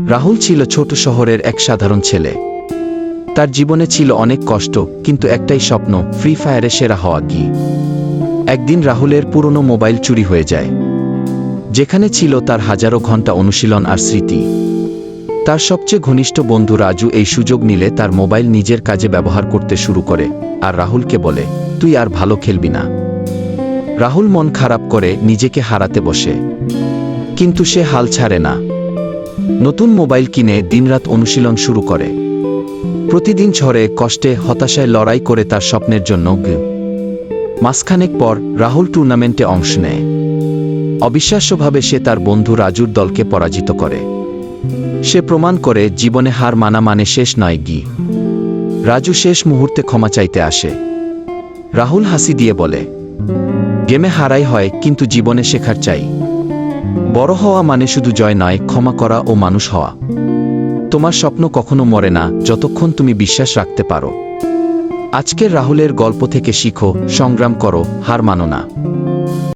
রাহুল ছিল ছোট শহরের এক সাধারণ ছেলে। তার জীবনে ছিল অনেক কষ্ট, কিন্তু একটাই স্বপ্ন ফ্রি ফায়ারে সেরা হওয়া কি? একদিন রাহুলের পুরনো মোবাইল চুরি হয়ে যায়। যেখানে ছিল তার হাজারো ঘণ্টা অনুশীলন আর স্মৃতি। তার সবচেয়ে ঘনিষ্ঠ বন্ধু রাজু এই সুযোগ নিলে তার মোবাইল নিজের কাজে ব্যবহার করতে শুরু করে, আর রাহুলকে বলে, তুই আর ভালো খেলবি না। রাহুল মন খারাপ করে নিজেকে হারাতে বসে। কিন্তু সে হাল ছাড়ে না। নতুন মোবাইল কিনে দিনরাত অনুশীলন শুরু করে। প্রতিদিন ঝড়ে, কষ্টে, হতাশায় লড়াই করে তার স্বপ্নের জন্য মাসখানেক পর রাহুল টুর্নামেন্টে অংশ নেয়। অবিশ্বাস্যভাবে সে তার বন্ধু রাজুর দলকে পরাজিত করে। সে প্রমাণ করে জীবনে হার মানা মানে শেষ নয় গি। রাজু শেষ মুহূর্তে ক্ষমা চাইতে আসে। রাহুল হাসি দিয়ে বলে, গেমে হারাই হয়, কিন্তু জীবনে শেখার চাই। বড় হওয়া মানে শুধু জয় নয়, ক্ষমা করা ও মানুষ হওয়া। তোমার স্বপ্ন কখনো মরে না, যতক্ষণ তুমি বিশ্বাস রাখতে পারো। আজকের রাহুলের গল্প থেকে শিখো, সংগ্রাম করো, হার মানো না।